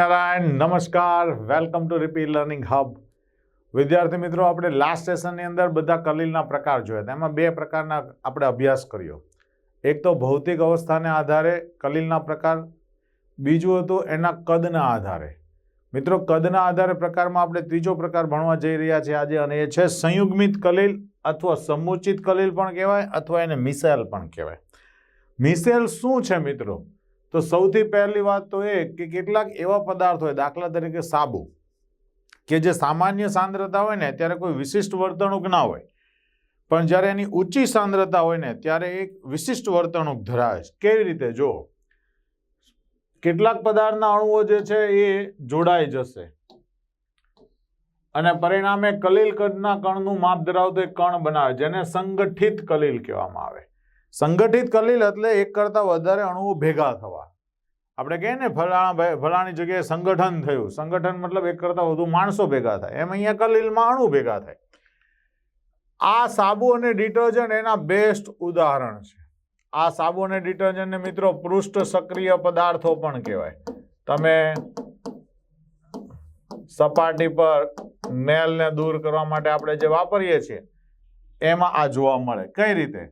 નારાયણ, નમસ્કાર. Welcome to repeat learning hub વિદ્યાર્થી મિત્રો, આપણે લાસ્ટ સેશનની અંદર બધા કલીલના પ્રકાર જોયા એમાં બે પ્રકારના આપણે અભ્યાસ કર્યો. એક તો ભૌતિક અવસ્થાને આધારે કલીલના પ્રકાર, બીજું હતું એના કદના આધારે. મિત્રો, કદના આધારે પ્રકારમાં આપણે ત્રીજો પ્રકાર ભણવા જઈ રહ્યા છીએ આજે, અને એ છે સંયુગ્મિત કલીલ અથવા સમુચિત કલીલ પણ કહેવાય અથવા એને મિસાઇલ પણ કહેવાય. મિસાઇલ શું છે મિત્રો? તો સૌથી પહેલી વાત તો એ કે કેટલાક એવા પદાર્થ હોય, દાખલા તરીકે સાબુ, કે જે સામાન્ય સાંદ્રતા હોય ને, ત્યારે કોઈ વિશિષ્ટ વર્તણૂક ના હોય. પણ જ્યારે એની ઊંચી સાંદ્રતા હોય ને, ત્યારે એક વિશિષ્ટ વર્તણૂક ધરાવે છે. કેવી રીતે? જો, કેટલાક પદાર્થના અણુઓ જે છે એ જોડાઈ જશે. અને પરિણામે કલીલ કદના કણનું માપ ધરાવતો એક કણ બનાવે, જેને સંગઠિત કલીલ કહેવામાં આવે. સંગઠિત કલીલ એટલે એક કરતાં વધારે અણુઓ ભેગા થવા. આપણે કહીએ ને, ફલાણા ફલાણી જગ્યાએ સંગઠન થયું. સંગઠન મતલબ એક કરતાં વધુ માણસો ભેગા થાય. એમ અહીંયા કલીલમાં અણુ ભેગા થાય. આ સાબુ અને ડિટર્જન્ટ એના બેસ્ટ ઉદાહરણ છે. આ સાબુ અને ડિટર્જન્ટને મિત્રો પૃષ્ઠ સક્રિય પદાર્થો પણ કહેવાય. તમે સપાટી પર મેલને દૂર કરવા માટે આપણે જે વાપરીએ છીએ, એમાં આ જોવા મળે. કઈ રીતે?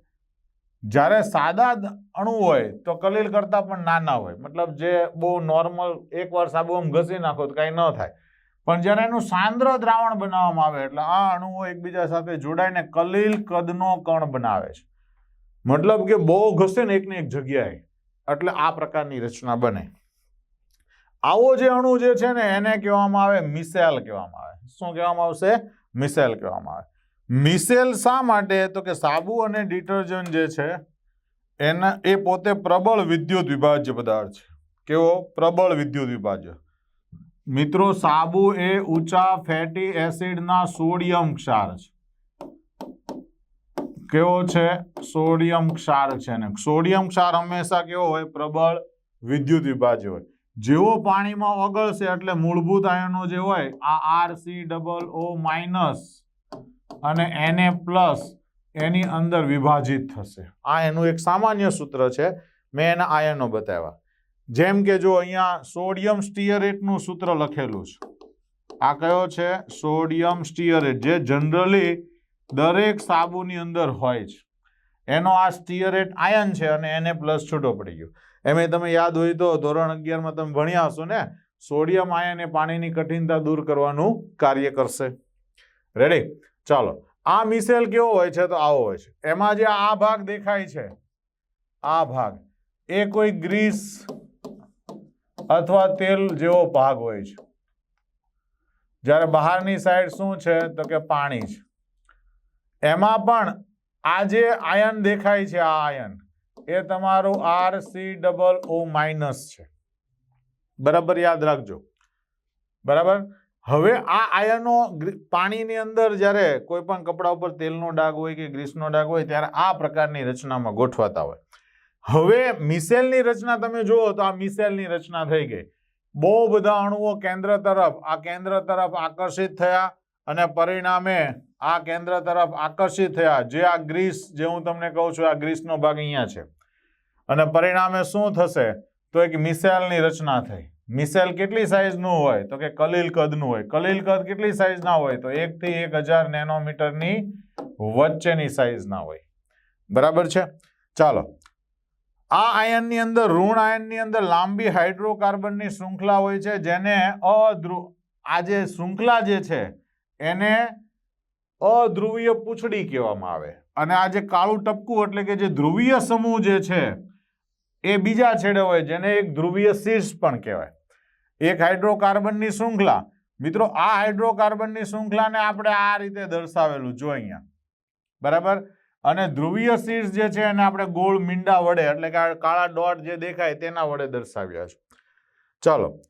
જ્યારે સાદા અણુ હોય તો કલીલ કરતાં પણ નાના હોય. મતલબ જે બહુ નોર્મલ એકવાર સાબુ આમ ઘસી નાખો તો કાંઈ ન થાય. પણ જ્યારે એનું સાંદ્ર દ્રાવણ બનાવવામાં આવે એટલે આ અણુઓ એકબીજા સાથે જોડાઈને કલીલ કદનો કણ બનાવે છે. મતલબ કે બહુ ઘસે ને એકની એક જગ્યાએ. એટલે આ પ્રકારની રચના બને. આવો જે અણુ જે છે ને એને કહેવામાં આવે મિસેલ કહેવામાં આવે. શું કહેવામાં આવશે? મિસેલ કહેવામાં આવે. મિસેલ શા માટે? તો કે સાબુ અને ડિટર્જન્ટ જે છે, એના, એ પોતે પ્રબળ વિદ્યુત વિભાજ્ય પદાર્થ છે. કેવો? પ્રબળ વિદ્યુત વિભાજ્ય. મિત્રો, સાબુ એ ઊંચા ફેટી એસિડના સોડિયમ ક્ષાર છે. કેવો છે? સોડિયમ ક્ષાર છે ને સોડિયમ ક્ષાર હંમેશા કેવો હોય? પ્રબળ વિદ્યુત વિભાજ્ય હોય. જેવો પાણીમાં ઓગળશે એટલે મૂળભૂત આયનો જે હોય, આ R C double O minus અને એને પ્લસ એની અંદર વિભાજિત થશે. આ એનું એક સામાન્ય સૂત્ર છે. મેં એના આયનો બતાવ્યા. જેમ કે જો અહીંયા સોડિયમ સ્ટીયરેટનું સૂત્ર લખેલું છે. આ કયો છે? સોડિયમ સ્ટીયરેટ જે જનરલી દરેક સાબુની અંદર હોય છે. એનો આ સ્ટીયરેટ આયન છે અને એને પ્લસ છૂટો પડી ગયો. એમે તમે યાદ હોય તો ધોરણ અગિયારમાં તમે ભણ્યા હશો ને, સોડિયમ આયન એ પાણીની કઠિનતા દૂર કરવાનું કાર્ય કરશે. રેડી ચાલો, આ મિસેલ કેવો હોય છે તો આવો હોય છે. એમાં જે આ ભાગ દેખાય છે, આ ભાગ, એ કોઈ ગ્રીસ અથવા તેલ જેવો ભાગ હોય છે. જ્યારે બહારની સાઈડ શું છે તો કે પાણી છે. એમાં પણ આ જે આયન દેખાય છે, આ આયન, એ તમારું R C double O minus છે. બરાબર યાદ રાખજો. બરાબર? હવે આ આયનો પાણીની અંદર જ્યારે કોઈ પણ કપડા ઉપર તેલનો ડાઘ હોય કે ગ્રીસનો ડાઘ હોય ત્યારે આ પ્રકારની રચનામાં ગોઠવાતા હોય. હવે મિસેલની રચના તમે જુઓ તો આ મિસેલની રચના થઈ ગઈ. બહુ બધા અણુઓ કેન્દ્ર તરફ, આ કેન્દ્ર તરફ આકર્ષિત થયા અને પરિણામે આ કેન્દ્ર તરફ આકર્ષિત થયા. જે આ ગ્રીસ, જે હું તમને કહું છું, આ ગ્રીસનો ભાગ અહીંયા છે. અને પરિણામે શું થશે? તો એક મિસેલની રચના થઈ. મિસેલ કેટલી સાઇઝનું હોય? તો કે કલીલ કદનું હોય. કલીલ કદ કેટલી સાઇઝના હોય? તો એકથી એક હજાર નેનોમીટરની વચ્ચેની સાઇઝના હોય. બરાબર છે? ચાલો. આ આયનની અંદર, ઋણ આયનની અંદર લાંબી હાઇડ્રોકાર્બનની શૃંખલા હોય છે, જેને અધ્રુ આ જે શૃંખલા જે છે, એને અધ્રુવીય પૂંછડી કહેવામાં આવે. અને આ જે કાળું ટપકું એટલે કે જે ધ્રુવીય સમૂહ જે છે, એ બીજા છેડે હોય, જેને એક ધ્રુવીય શીર્ષ પણ કહેવાય. એક હાઇડ્રોકાર્બનની શૃંખલા. મિત્રો, આ હાઇડ્રોકાર્બનની શૃંખલાને આપણે આ રીતે દર્શાવેલું જો અહીંયા. બરાબર? અને ધ્રુવીય શીર્ષ જે છે એને આપણે ગોળ મીંડા વડે, એટલે કે કાળા ડોટ જે દેખાય તેના વડે દર્શાવ્યા છે. ચાલો.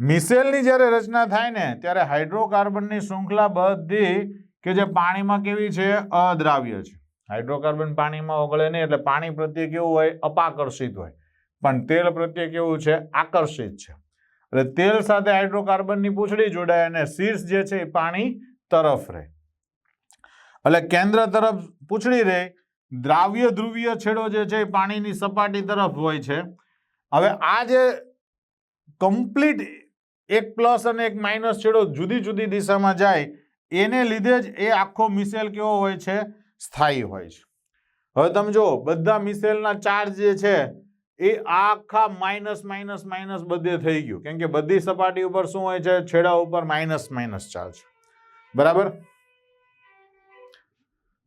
મિસેલની જ્યારે રચના થાય ને, ત્યારે હાઇડ્રોકાર્બનની શૃંખલા બધી કે જે પાણીમાં કેવી છે? અદ્રાવ્ય છે. હાઇડ્રોકાર્બન પાણીમાં ઓગળે નહીં, એટલે પાણી પ્રત્યે કેવું હોય? અપાકર્ષિત હોય. પણ તેલ પ્રત્યે કેવું છે? આકર્ષિત છે. એટલે તેલ સાથે હાઇડ્રોકાર્બનની પૂંછડી જોડાય અને શીર્ષ જે છે એ પાણી તરફ રહે. એટલે કેન્દ્ર તરફ પૂંછડી રહે, દ્રાવ્ય ધ્રુવીય છેડો જે છે એ પાણીની સપાટી તરફ હોય છે. હવે આ જે કમ્પ્લીટ એક પ્લસ અને એક માઇનસ છેડો જુદી જુદી દિશામાં જાય, એને લીધે જ એ આખો મિસેલ કેવો હોય છે? સ્થાયી હોય છે. હવે તમે જો બધા મિસેલના ચાર્જ જે છે એ આખા માઇનસ માઇનસ માઇનસ બધે થઈ ગયું. કેમ કે બધી સપાટી ઉપર શું હોય છે? છેડા ઉપર માઇનસ માઇનસ ચાર્જ બરાબર?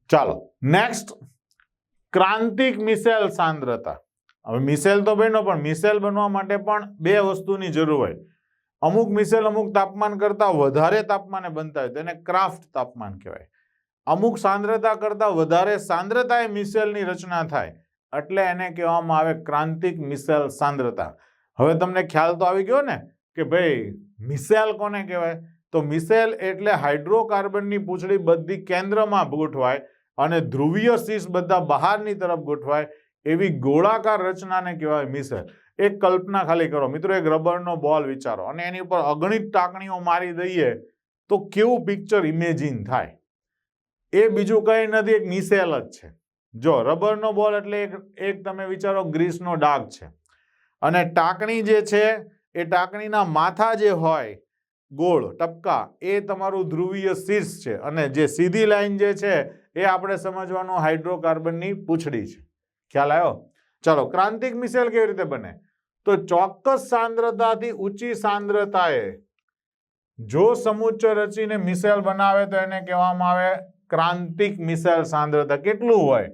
ચાલો નેક્સ્ટ ક્રાંતિક મિસેલ સાંદ્રતા. હવે મિસેલ તો બન્યો, પણ મિસેલ બનવા માટે પણ બે વસ્તુની જરૂર હોય. અમુક મિસેલ અમુક તાપમાન કરતાં વધારે તાપમાને બનતા હોય તેને ક્રાફ્ટ તાપમાન કહેવાય. અમુક સાંદ્રતા કરતાં વધારે સાંદ્રતાએ મિસેલની રચના થાય. એટલે એને કહેવામાં આવે ક્રાંતિક મિસેલ સાંદ્રતા. હવે તમને ખ્યાલ તો આવી ગયો ને કે ભાઈ મિસેલ કોને કહેવાય? તો મિસેલ એટલે હાઇડ્રોકાર્બનની પૂંછડી બધી કેન્દ્રમાં ગોઠવાય અને ધ્રુવીય શીશ બધા બહારની તરફ ગોઠવાય એવી ગોળાકાર રચનાને કહેવાય મિસેલ એક કલ્પના ખાલી કરો. મિત્રો, એક રબરનો બોલ વિચારો અને એની ઉપર અગણિત ટાંકણીઓ મારી દઈએ તો કેવું પિક્ચર ઇમેજિન થાય? એ બીજું કંઈ નથી, એક મિસેલ જ છે. જો રબરનો બોલ એટલે એક તમે વિચારો ગ્રીસનો ડાઘ છે. અને ટાંકણી જે છે, એ ટાંકણીના માથા જે હોય, ગોળ, ટપકા, એ તમારું ધ્રુવીય શીર્ષ છે. અને જે સીધી લાઈન જે છે, એ આપણે સમજવાનું હાઇડ્રોકાર્બનની પૂંછડી છે. ખ્યાલ આવ્યો ચાલો, ક્રાંતિક મિસેલ કેવી રીતે બને? તો ચોક્કસ સાંદ્રતાથી ઊંચી સાંદ્રતાએ જો સમુચ્ચ રચીને મિસેલ બનાવે તો એને કહેવામાં આવે ક્રાંતિક મિસેલ સાંદ્રતા. કેટલું હોય?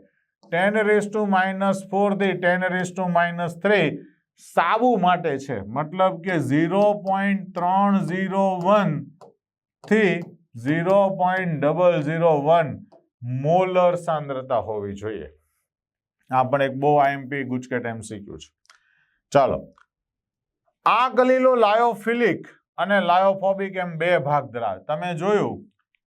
Ten raise to minus ફોરથી ten raise to minus three સાબુ માટે છે. મતલબ કે ઝીરો પોઈન્ટ ત્રણ zero વનથી zero point double zero one molar સાંદ્રતા હોવી જોઈએ. આ પણ એક બહુ આઈએમપી ગુજકેટ એમસીક્યુ છે. ચાલો. આ કલીલો લાયોફિલિક અને લાયોફોબિક એમ બે ભાગ ધરાવે. તમે જોયું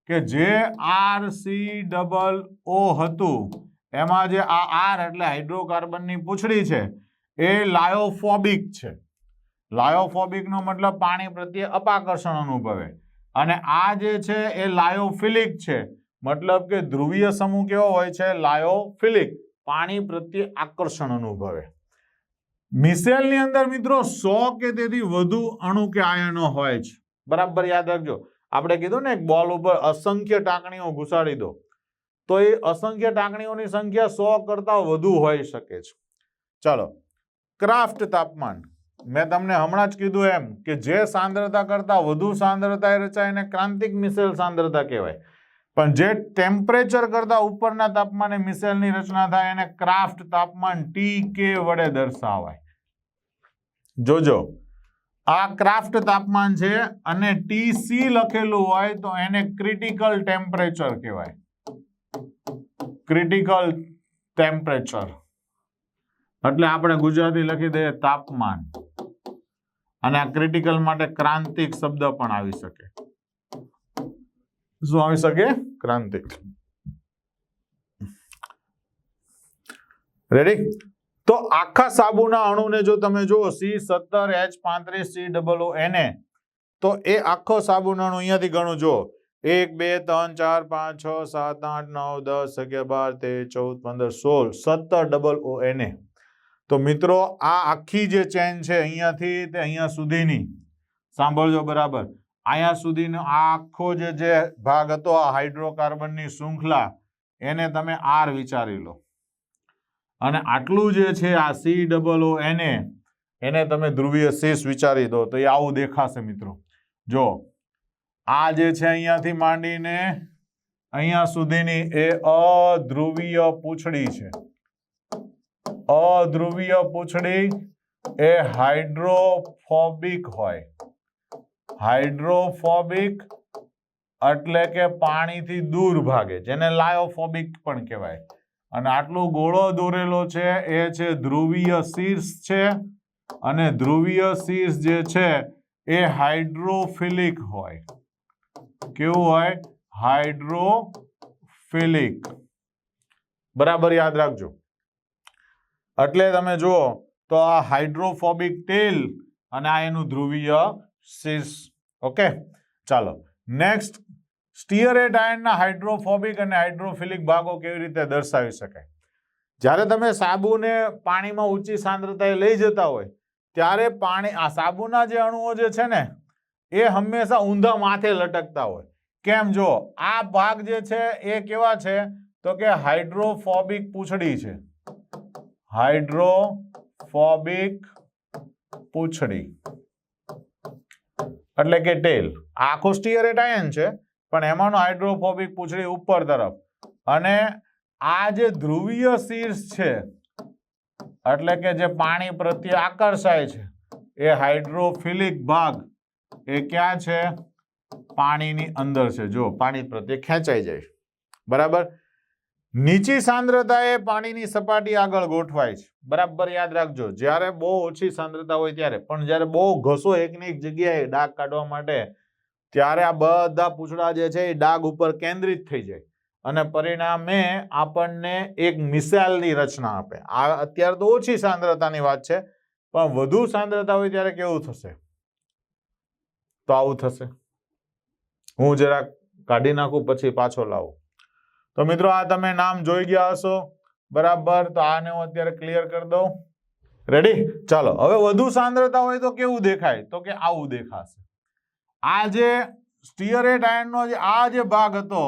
કે જે આર સી ડબલ ઓ હતું એમાં જે આ આર એટલે હાઇડ્રોકાર્બનની પૂંછડી છે, એ લાયોફોબિક છે. લાયોફોબિકનો મતલબ પાણી પ્રત્યે અપાકર્ષણ અનુભવે. અને આ જે છે એ લાયોફિલિક છે. મતલબ કે ધ્રુવીય સમૂહ કેવો હોય છે? લાયોફિલિક પાણી પ્રત્યે આકર્ષણ અનુભવે. મિસેલની અંદર મિત્રો સો કે તેથી વધુ અણુ કે આયનો હોય છે. બરાબર યાદ રાખજો. આપણે કીધું ને એક બોલ ઉપર અસંખ્ય ટાંકણીઓ ઘુસાડી દો. તો એ અસંખ્ય ટાંકણીઓની સંખ્યા સો કરતાં વધુ હોઈ શકે છે. ચાલો, ક્રાફ્ટ તાપમાન. મેં તમને હમણાં જ કીધું એમ કે જે સાંદ્રતા કરતાં વધુ સાંદ્રતા રચાય એને ક્રાંતિક મિસેલ સાંદ્રતા કહેવાય. પણ જે ટેમ્પરેચર કરતાં ઉપરના તાપમાને મિસેલની રચના થાય એને ક્રાફ્ટ તાપમાન ટી કે વડે દર્શાવાય. જોજો, આ ક્રાફ્ટ તાપમાન છે અને ટીસી લખેલું હોય તો એને ક્રિટિકલ ટેમ્પરેચર કહેવાય. ક્રિટિકલ ટેમ્પરેચર એટલે આપણે ગુજરાતી લખી દઈએ તાપમાન. અને આ ક્રિટિકલ માટે ક્રાંતિક શબ્દ પણ આવી શકે. શું આવી શકે? ક્રાંતિક. રેડી તો આખા સાબુના અણુને જો તમે જુઓ, સી સત્તર, એચ પાંત્રીસ, સી ડબલ ઓ, એને, તો એ આખો સાબુનો અણુ અહીંયાથી ગણું જુઓ. એક, બે, ત્રણ, ચાર, પાંચ, છ, સાત, આઠ, નવ, દસ, અગિયાર, બાર, તેર, ચૌદ, પંદર, સોળ, સત્તર ડબલ ઓ એને તો મિત્રો, આ આખી જે ચેન છે અહીંયાથી તે અહીંયા સુધીની. સાંભળજો બરાબર. અહીંયા સુધીનો આ આખો જે જે ભાગ હતો, આ હાઇડ્રોકાર્બનની શૃંખલા, એને તમે આર વિચારી લો. અને આટલું જે છે, આ સી ડબલ ઓ એને એને તમે ધ્રુવીય શેષ વિચારી દો, તો એ આવું દેખાશે મિત્રો. જો આ જે છે અહીંયાથી માંડીને અહીંયા સુધીની એ અધ્રુવીય પૂંછડી છે. અધ્રુવીય પૂંછડી એ હાઇડ્રોફોબિક હોય. હાઇડ્રોફોબિક એટલે કે પાણીથી દૂર ભાગે, જેને લાયોફોબિક પણ કહેવાય. અને આટલો ગોળો દોરેલો છે, એ છે ધ્રુવીય શીર્ષ છે. અને ધ્રુવીય શીર્ષ જે છે, એ હાઇડ્રોફિલિક હોય. કેવું હોય? હાઇડ્રોફિલિક. બરાબર યાદ રાખજો. એટલે તમે જુઓ તો આ હાઇડ્રોફોબિક ટેલ અને આ એનું ધ્રુવીય સીસ ઓકે? ચાલો. નેક્સ્ટ સ્ટીયરેટ આયનના હાઇડ્રોફોબિક અને હાઇડ્રોફિલિક ભાગો કેવી રીતે દર્શાવી શકાય? જ્યારે તમે સાબુને પાણીમાં ઊંચી સાંદ્રતાએ લઈ જતા હોય, ત્યારે પાણી, આ સાબુના જે અણુઓ જે છે ને એ હંમેશા ઊંધા માથે લટકતા હોય. કેમ જો? આ ભાગ જે છે એ કેવા છે? તો કે હાઇડ્રોફોબિક પૂંછડી છે. હાઇડ્રોફોબિક પૂંછડી. એટલે કે ટેલ. આખો સ્ટીયરેટ આયન છે, પણ એમાંનો હાઇડ્રોફોબિક પૂંછડી ઉપર તરફ. અને આ જે ધ્રુવીય શીર્ષ છે, એટલે કે જે પાણી પ્રત્યે આકર્ષાય છે, એ હાઇડ્રોફિલિક ભાગ. એ ક્યાં છે? પાણીની અંદર છે. જો પાણી પ્રત્યે ખેંચાઈ જાય બરાબર? નીચી સાંદ્રતા એ પાણીની સપાટી આગળ ગોઠવાય છે. બરાબર યાદ રાખજો, જ્યારે બહુ ઓછી સાંદ્રતા હોય ત્યારે. પણ જ્યારે બહુ ઘસો એકની એક જગ્યાએ ડાઘ કાઢવા માટે, ત્યારે આ બધા પૂછડા જે છે એ ડાઘ ઉપર કેન્દ્રિત થઈ જાય. અને પરિણામે આપણને એક મિસાઇલની રચના આપે. આ અત્યારે તો ઓછી સાંદ્રતાની વાત છે, પણ વધુ સાંદ્રતા હોય ત્યારે કેવું થશે? તો આવું થશે. હું જરાક કાઢી નાખું, પછી પાછો લાવું. તો મિત્રો, આ તમે નામ જોઈ ગયા હશો. બરાબર, તો આને હું અત્યારે ક્લિયર કરી દઉં. રેડી ચાલો, હવે વધુ સાંદ્રતા હોય તો કેવું દેખાય? તો કે આવું દેખાશે. આ જે સ્ટીયરેટ આયનનો જે, આ જે ભાગ હતો,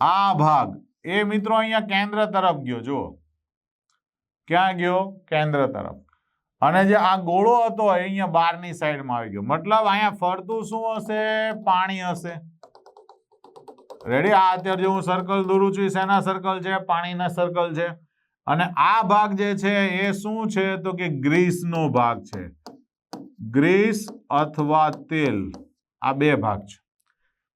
આ ભાગ, એ મિત્રો અહીંયા કેન્દ્ર તરફ ગયો, જુઓ. ક્યાં ગયો? કેન્દ્ર તરફ. અને જે આ ગોળો હતો એ અહીંયા બહારની સાઈડમાં આવી ગયો. મતલબ અહીંયા ફરતું શું હશે? પાણી હશે. રેડી આ અત્યારે જે હું સર્કલ દોરું છું શેના સર્કલ છે? પાણીના સર્કલ છે. અને આ ભાગ જે છે એ શું છે? તો કે ગ્રીસનો ભાગ છે. ગ્રીસ અથવા તેલ. આ બે ભાગ છે.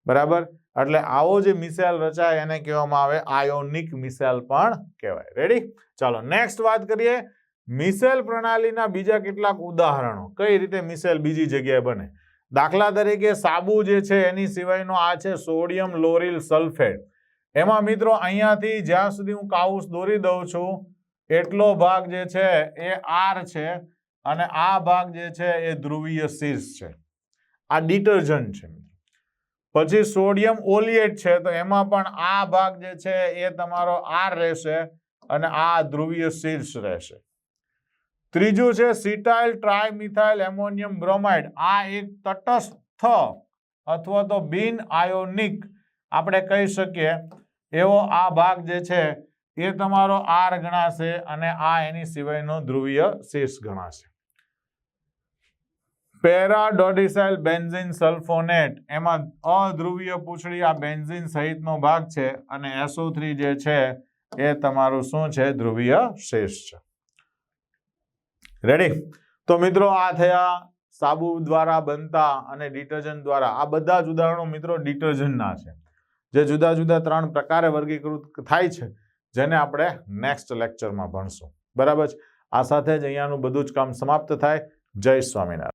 બરાબર? એટલે આવો જે મિસાઇલ રચાય એને કહેવામાં આવે આયોનિક મિસાઇલ પણ કહેવાય. રેડી ચાલો નેક્સ્ટ વાત કરીએ. મિસાઇલ પ્રણાલીના બીજા કેટલાક ઉદાહરણો. કઈ રીતે મિસાઇલ બીજી જગ્યાએ બને? દાખલા તરીકે સાબુ જે છે એની સિવાયનો આ છે સોડિયમ લોરિલ સલ્ફેટ. એમાં મિત્રો અહીંયાથી જ્યાં સુધી હું કાઉસ દોરી દઉં છું, એટલો ભાગ જે છે એ આર છે અને આ ભાગ જે છે એ ધ્રુવીય શીર્ષ છે. આ ડિટર્જન્ટ છે પછી સોડિયમ ઓલિએટ છે તો એમાં પણ આ ભાગ જે છે એ તમારો આર રહેશે અને આ ધ્રુવીય શીર્ષ રહેશે. ત્રીજું છે સિટાઇલ ટ્રાયમિથાઇલ એમોનિયમ બ્રોમાઇડ. આ એક તટસ્થ અથવા તો બિન આયોનિક, આપણે કહી શકીએ, એવો આ ભાગ જે છે, એ તમારો આર ગણાશે અને આ એની સિવાયનો ધ્રુવીય શીર્ષ ગણાશે. પેરાડોડિસાઇલ બેન્ઝિન સલ્ફોનેટ, એમાં અધ્રુવીય પૂંછડી આ બેન્ઝિન સહિતનો ભાગ છે અને એસો જે છે, એ તમારું શું છે, ધ્રુવીય શેષ છે. રેડી તો મિત્રો આ થયા સાબુ દ્વારા બનતા અને ડિટર્જન્ટ દ્વારા. આ બધા જ ઉદાહરણો મિત્રો ડિટર્જન્ટના છે. જે જુદા જુદા ત્રણ પ્રકારે વર્ગીકૃત થાય છે, જેને આપણે નેક્સ્ટ લેક્ચરમાં ભણશું. બરાબર આ સાથે જ અહીંયાનું બધું જ કામ સમાપ્ત થાય. જય સ્વામિનારાયણ.